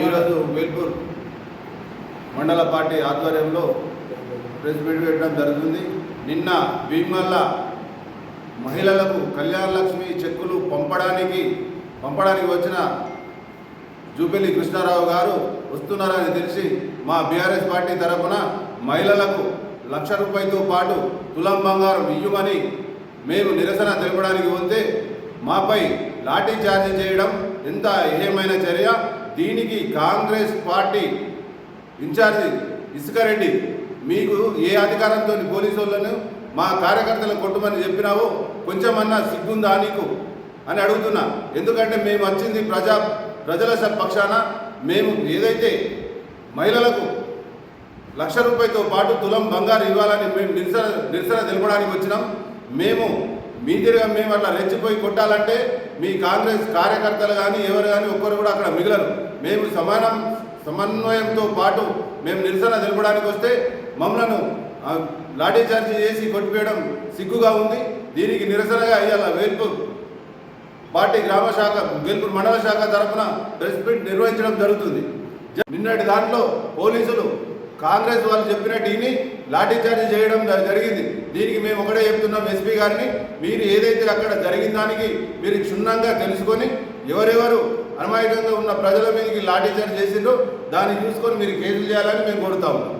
ఈరోజు వేల్పూర్ మండల పార్టీ ఆధ్వర్యంలో ప్రెస్ మీట్ పెట్టడం జరుగుతుంది. నిన్న భీమల్ల మహిళలకు కళ్యాణ లక్ష్మి చెక్కులు పంపడానికి పంపడానికి వచ్చిన జూపల్లి కృష్ణారావు గారు వస్తున్నారని తెలిసి మా బీఆర్ఎస్ పార్టీ తరఫున మహిళలకు లక్ష రూపాయలతో పాటు తులం బంగారం ఇయ్యమని మేము నిరసన తెలపడానికి వస్తే మాపై లాఠీ చార్జీ చేయడం ఎంత ఏమైన చర్య? దీనికి కాంగ్రెస్ పార్టీ ఇన్ఛార్జి ఇసుకరెడ్డి మీకు ఏ అధికారంతో పోలీసు వాళ్ళను మా కార్యకర్తలను కొట్టమని చెప్పినావో కొంచెమన్నా సిగ్గుందా నీకు? అని అడుగుతున్నా. ఎందుకంటే మేము వచ్చింది ప్రజా ప్రజల పక్షాన మేము ఏదైతే మహిళలకు లక్ష రూపాయలతో పాటు తులం బంగారు ఇవ్వాలని మేము నిరసన నిరసన తెలపడానికి వచ్చినాం. మేము మీ తిరిగా మేము అట్లా రెచ్చిపోయి కొట్టాలంటే మీ కాంగ్రెస్ కార్యకర్తలు కానీ ఎవరు కానీ ఒక్కరు కూడా అక్కడ మిగలరు. మేము సమానం సమన్వయంతో పాటు మేము నిరసన తెలపడానికి వస్తే మమ్మలను లాఠీచార్జీ లాఠీ చార్జీ చేసి కొట్టిపోయడం సిగ్గుగా ఉంది. దీనికి నిరసనగా ఇవాళ వేల్పు పార్టీ గ్రామ శాఖ గెలుపు మండల శాఖ తరఫున ప్రెస్ మీట్ నిర్వహించడం జరుగుతుంది. నిన్నటి దాంట్లో పోలీసులు కాంగ్రెస్ వాళ్ళు చెప్పినట్టు విని లాఠీచార్జ్ చేయడం జరిగింది. దీనికి మేము ఒకటే చెప్తున్నాం ఎస్పీ గారిని మీరు ఏదైతే అక్కడ జరిగిన దానికి మీరు క్షుణ్ణంగా తెలుసుకొని ఎవరెవరు అమాయకంగా ఉన్న ప్రజల మీదకి లాఠీచార్జ్ చేసిండ్రో దాన్ని చూసుకొని మీరు కేసులు చేయాలని మేము కోరుతా ఉన్నాం.